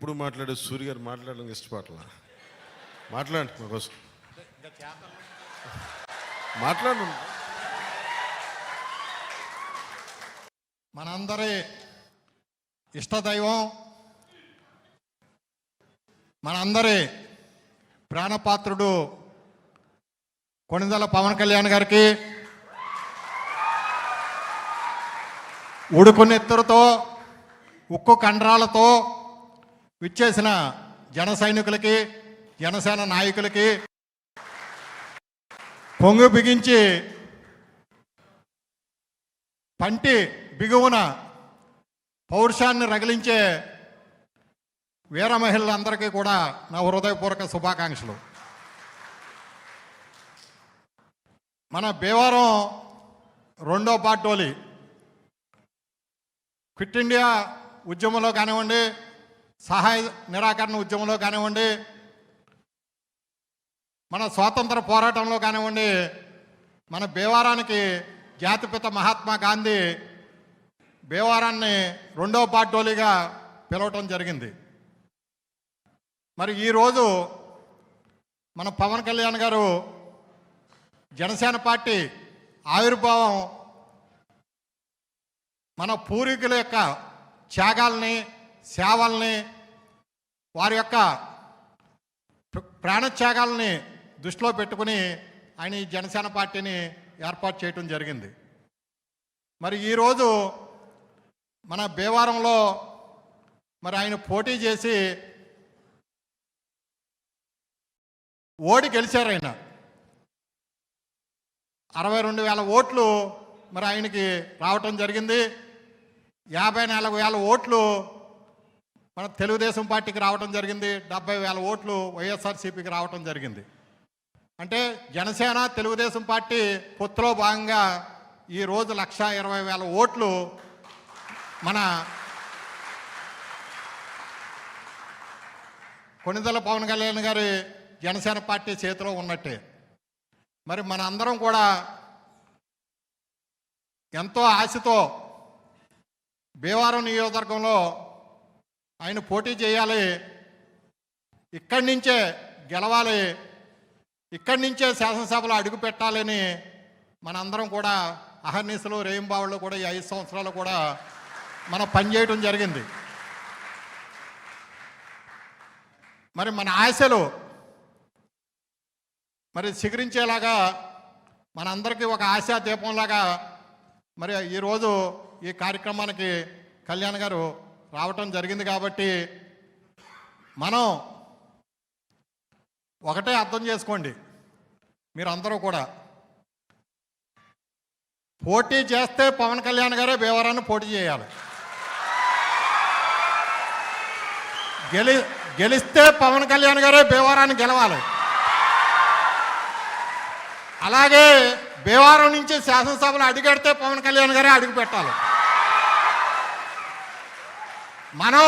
ఎప్పుడు మాట్లాడే సూర్య గారు మాట్లాడడం ఇష్టపడలా. మాట్లాడండి మా కోసం. మాట్లాడు మనందరి ఇష్టదైవం మనందరి ప్రాణపాత్రుడు కొణిదల పవన్ కళ్యాణ్ గారికి ఉడుకునెత్తురుతో ఉక్కు కండరాలతో విచ్చేసిన జన సైనికులకి జనసేన నాయకులకి పొంగు బిగించి పంటి బిగువున పౌరుషాన్ని రగిలించే వీర మహిళలందరికీ కూడా నా హృదయపూర్వక శుభాకాంక్షలు. మన భీమవరం రెండో పార్టోలి క్విట్ ఇండియా ఉద్యమంలో కానివ్వండి సహాయ నిరాకరణ ఉద్యమంలో కానివ్వండి మన స్వాతంత్ర పోరాటంలో కానివ్వండి మన భీవారానికి జాతిపిత మహాత్మా గాంధీ భీవారాన్ని రెండవ పార్టోలీగా పిలవటం జరిగింది. మరి ఈరోజు మన పవన్ కళ్యాణ్ గారు జనసేన పార్టీ ఆవిర్భావం మన పూర్వీకుల యొక్క త్యాగాల్ని సేవల్ని వారి యొక్క ప్ర- ప్రాణత్యాగాల్ని దృష్టిలో పెట్టుకుని ఆయన ఈ జనసేన పార్టీని ఏర్పాటు చేయటం జరిగింది. మరి ఈరోజు మన భీవారంలో మరి ఆయన పోటీ చేసి ఓడి గెలిచారు ఆయన. అరవై రెండు వేల ఓట్లు మరి ఆయనకి రావటం జరిగింది. యాభై నాలుగు వేల ఓట్లు మన తెలుగుదేశం పార్టీకి రావడం జరిగింది డెబ్బై వేల ఓట్లు వైఎస్ఆర్సీపీకి రావడం జరిగింది. అంటే జనసేన తెలుగుదేశం పార్టీ పొత్తులో భాగంగా ఈ రోజు లక్ష ఇరవై వేల ఓట్లు మన కొణిదల పవన్ కళ్యాణ్ గారి జనసేన పార్టీ చేతిలో ఉన్నట్టే. మరి మన అందరం కూడా ఎంతో ఆశతో భీమవరం నియోజకవర్గంలో ఆయన పోటీ చేయాలి. ఇక్కడి నుంచే గెలవాలి. ఇక్కడి నుంచే శాసనసభలో అడుగు పెట్టాలని మనందరం కూడా అహర్నిశలు రేయింబావుళ్ళు కూడా ఈ ఐదు సంవత్సరాలు కూడా మనం పనిచేయటం జరిగింది. మరి మన ఆశలు మరి చిగురించేలాగా మనందరికీ ఒక ఆశా దీపంలాగా మరి ఈరోజు ఈ కార్యక్రమానికి కళ్యాణ్ గారు రావటం జరిగింది కాబట్టి మనం ఒకటే అర్థం చేసుకోండి. మీరందరూ కూడా పోటీ చేస్తే పవన్ కళ్యాణ్ గారే భీమవరాన్ని పోటీ చేయాలి. గెలి గెలిస్తే పవన్ కళ్యాణ్ గారే భీమవరాన్ని గెలవాలి. అలాగే భీమవరం నుంచి శాసనసభలో అడుగెడితే పవన్ కళ్యాణ్ గారే అడుగు పెట్టాలి. మనం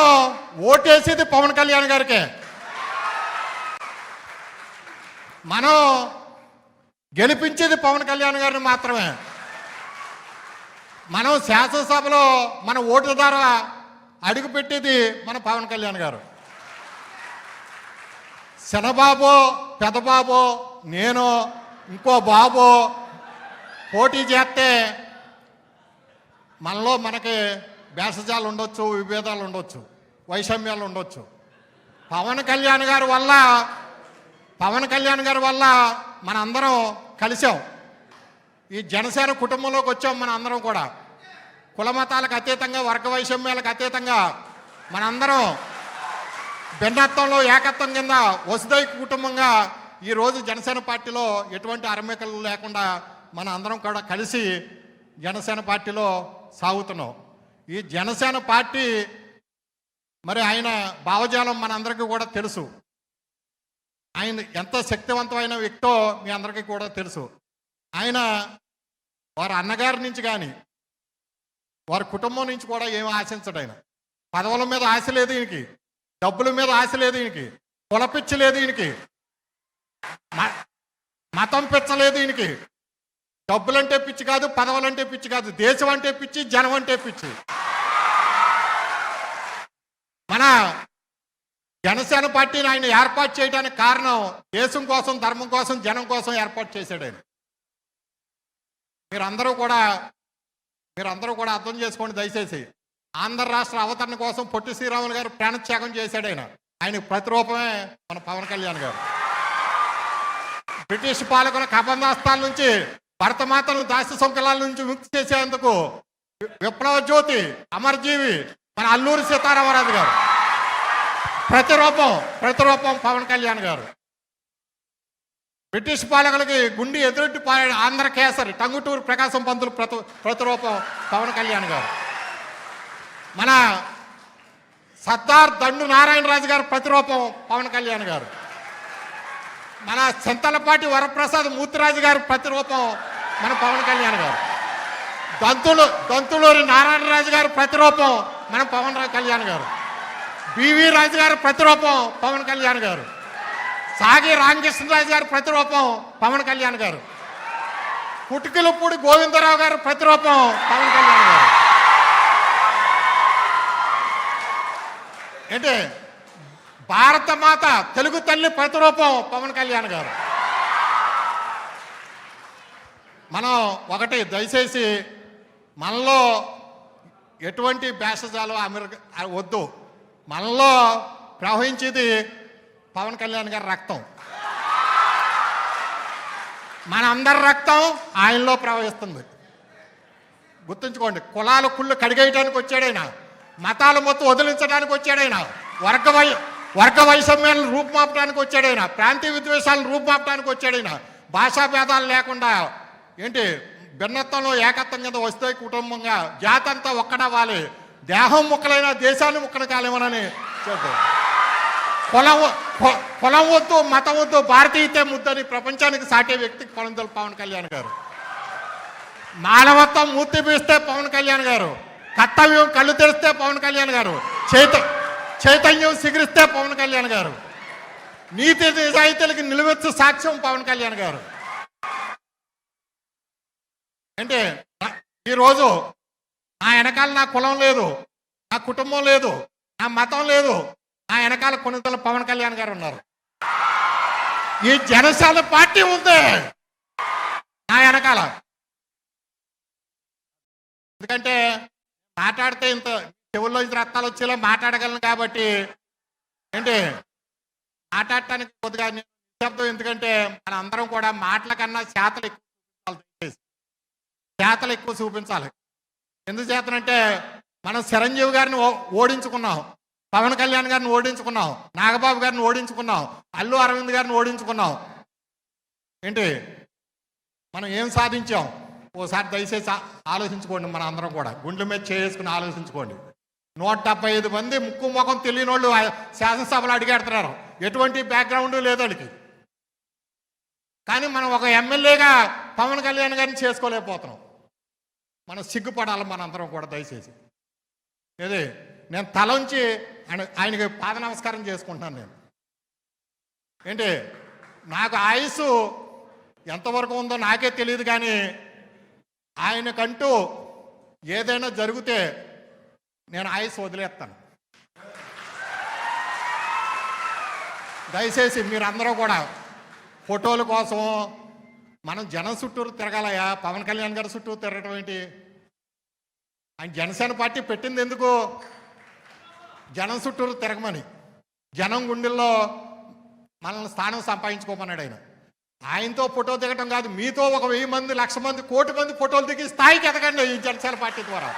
ఓటేసేది పవన్ కళ్యాణ్ గారికే. మనం గెలిపించేది పవన్ కళ్యాణ్ గారిని మాత్రమే. మనం శాసనసభలో మన ఓటు ద్వారా అడుగుపెట్టేది మన పవన్ కళ్యాణ్ గారు. శనబాబో పెదబాబో నేను ఇంకో బాబో పోటీ చేస్తే మనలో మనకి భేషజాలు ఉండొచ్చు విభేదాలు ఉండొచ్చు వైషమ్యాలు ఉండొచ్చు. పవన్ కళ్యాణ్ గారి వల్ల పవన్ కళ్యాణ్ గారి వల్ల మన అందరం కలిసాం ఈ జనసేన కుటుంబంలోకి వచ్చాం మన అందరం కూడా కులమతాలకు అతీతంగా వర్గ వైషమ్యాలకు అతీతంగా మనందరం భిన్నత్వంలో ఏకత్వం కింద వసుదై కుటుంబంగా ఈరోజు జనసేన పార్టీలో ఎటువంటి అరమేకలు లేకుండా మన అందరం కూడా కలిసి జనసేన పార్టీలో సాగుతున్నాం. ఈ జనసేన పార్టీ మరి ఆయన భావజాలం మనందరికీ కూడా తెలుసు. ఆయన ఎంత శక్తివంతమైన వ్యక్తో మీ అందరికీ కూడా తెలుసు. ఆయన వారి అన్నగారి నుంచి కానీ వారి కుటుంబం నుంచి కూడా ఏమి ఆశించడు ఆయన. పదవుల మీద ఆశ లేదు ఈయనకి డబ్బుల మీద ఆశ లేదు ఈయనకి కులపిచ్చలేదు ఈయనకి మ- మతం పిచ్చలేదు ఈయనకి. డబ్బులంటే పిచ్చి కాదు పదవులంటే పిచ్చి కాదు దేశం అంటే పిచ్చి జనం అంటే పిచ్చి. మన జనసేన పార్టీని ఆయన ఏర్పాటు చేయడానికి కారణం దేశం కోసం ధర్మం కోసం జనం కోసం ఏర్పాటు చేశాడు ఆయన. మీరందరూ కూడా మీరందరూ కూడా అర్థం చేసుకోండి దయచేసి. ఆంధ్ర రాష్ట్ర అవతరణ కోసం పొట్టి శ్రీరాములు గారు ప్రాణత్యాగం చేశాడు ఆయన. ఆయనకు ప్రతిరూపమే మన పవన్ కళ్యాణ్ గారు. బ్రిటిష్ పాలకుల కబంధాస్తాల నుంచి భరతమాతను దాస్య సంకలాల నుంచి ముక్తి చేసేందుకు వి- విప్లవ జ్యోతి అమరజీవి మన అల్లూరి సీతారామరాజు గారు. ప్రతిరూపం ప్రతిరూపం పవన్ కళ్యాణ్ గారు. బ్రిటిష్ పాలకులకి గుండి ఎదురొడ్డి పాడాడు ఆంధ్ర కేసరి టంగుటూరు ప్రకాశం పంతులు ప్రతి ప్రతిరూపం పవన్ కళ్యాణ్ గారు. మన సర్దార్ దండు నారాయణరాజు గారు ప్రతిరూపం పవన్ కళ్యాణ్ గారు. మన చింతలపాటి వరప్రసాద్ మూర్తిరాజు గారు ప్రతిరూపం మన పవన్ కళ్యాణ్ గారు. దంతులు దంతులూరి నారాయణరాజు గారు ప్రతిరూపం మన పవన్ కళ్యాణ్ గారు. బివి రాజు గారు ప్రతిరూపం పవన్ కళ్యాణ్ గారు. సాగి రామకృష్ణరాజు గారు ప్రతిరూపం పవన్ కళ్యాణ్ గారు. కుటుకులపూడి గోవిందరావు గారు ప్రతిరూపం పవన్ కళ్యాణ్ గారు. ఏంటి? భారత మాత తెలుగు తల్లి ప్రతిరూపం పవన్ కళ్యాణ్ గారు. మనం ఒకటి దయచేసి మనలో ఎటువంటి భేషజాలు అమెరికా వద్దు. మనలో ప్రవహించేది పవన్ కళ్యాణ్ గారి రక్తం. మన అందరి రక్తం ఆయనలో ప్రవహిస్తుంది. గుర్తుంచుకోండి కులాల కుళ్ళు కడిగేయడానికి వచ్చాడైనా మతాలు మొత్తం వదిలించడానికి వచ్చాడైనా వర్గ వై వర్గ వైషమ్యాలను రూపుమాపడానికి వచ్చాడైనా ప్రాంతీయ విద్వేషాలను రూపుమాపడానికి వచ్చాడైనా భాషా భేదాలు లేకుండా ఏంటి భిన్నత్వంలో ఏకత్వం కింద వస్తే కుటుంబంగా జాతి అంతా ఒక్కడవ్వాలి దేహం ముక్కలైన దేశాన్ని ముక్కలు కాలేమనని చెప్తాం కులం పొలం కులం వద్దు మతం వద్దు భారతీయతే ముద్దని ప్రపంచానికి సాటే వ్యక్తి కొలందలు పవన్ కళ్యాణ్ గారు. మానవత్వం మూర్తి పీస్తే పవన్ కళ్యాణ్ గారు. కర్తవ్యం కళ్ళు తెరిస్తే పవన్ కళ్యాణ్ గారు. చైత చైతన్యం సిగిరిస్తే పవన్ కళ్యాణ్ గారు. నీతి నిజాయితీలకు నిలువెత్తు సాక్ష్యం పవన్ కళ్యాణ్ గారు. అంటే ఈరోజు నా వెనకాల నా కులం లేదు నా కుటుంబం లేదు నా మతం లేదు నా వెనకాల కొనుగోలు పవన్ కళ్యాణ్ గారు ఉన్నారు ఈ జనసేన పార్టీ ఉంది నా వెనకాల ఎందుకంటే మాట్లాడితే ఇంత చెవుల్లో ఇంత రక్తాలు వచ్చేలా మాట్లాడగలను కాబట్టి ఏంటి మాట్లాడటానికి కొద్దిగా నిశ్శబ్దం ఎందుకంటే మన అందరం కూడా మాటల కన్నా చేతలు ఎక్కువ దయచేసి. చేతలు ఎక్కువ చూపించాలి. ఎందుచేతనంటే మనం చిరంజీవి గారిని ఓ- ఓడించుకున్నాం. పవన్ కళ్యాణ్ గారిని ఓడించుకున్నాం. నాగబాబు గారిని ఓడించుకున్నాం. అల్లు అరవింద్ గారిని ఓడించుకున్నాం. ఏంటి? మనం ఏం సాధించాం? ఓసారి దయచేసి ఆలోచించుకోండి మన అందరం కూడా. గుండెల మీద చేసుకుని ఆలోచించుకోండి. నూట డెబ్బై ఐదు మంది ముక్కు ముఖం తెలియని వాళ్ళు శాసనసభలు శాసనసభలో అడిగేడుతున్నారు. ఎటువంటి బ్యాక్గ్రౌండ్ లేదు వాళ్ళకి కానీ మనం ఒక ఎమ్మెల్యేగా పవన్ కళ్యాణ్ గారిని చేసుకోలేకపోతున్నాం. మనం సిగ్గుపడాలి మనందరం కూడా దయచేసి. ఇది నేను తలంచి ఆయన ఆయనకి పాద నమస్కారం చేసుకుంటున్నాను నేను. ఏంటి? నాకు ఆయుసు ఎంతవరకు ఉందో నాకే తెలియదు కానీ ఆయనకంటూ ఏదైనా జరిగితే నేను ఆయుస్ వదిలేస్తాను. దయచేసి మీరందరూ కూడా ఫోటోల కోసం మనం జనం చుట్టూరు తిరగాలయా పవన్ కళ్యాణ్ గారి చుట్టూ తిరగటం ఏంటి? ఆయన జనసేన పార్టీ పెట్టింది ఎందుకు? జనం చుట్టూరు తిరగమని. జనం గుండెల్లో మనల్ని స్థానం సంపాదించుకోమన్నాడు ఆయన. ఆయనతో ఫోటో దిగటం కాదు మీతో ఒక వెయ్యి మంది లక్ష మంది కోటి మంది ఫోటోలు దిగి స్థాయికి ఎదగండి ఈ జనసేన పార్టీ ద్వారా.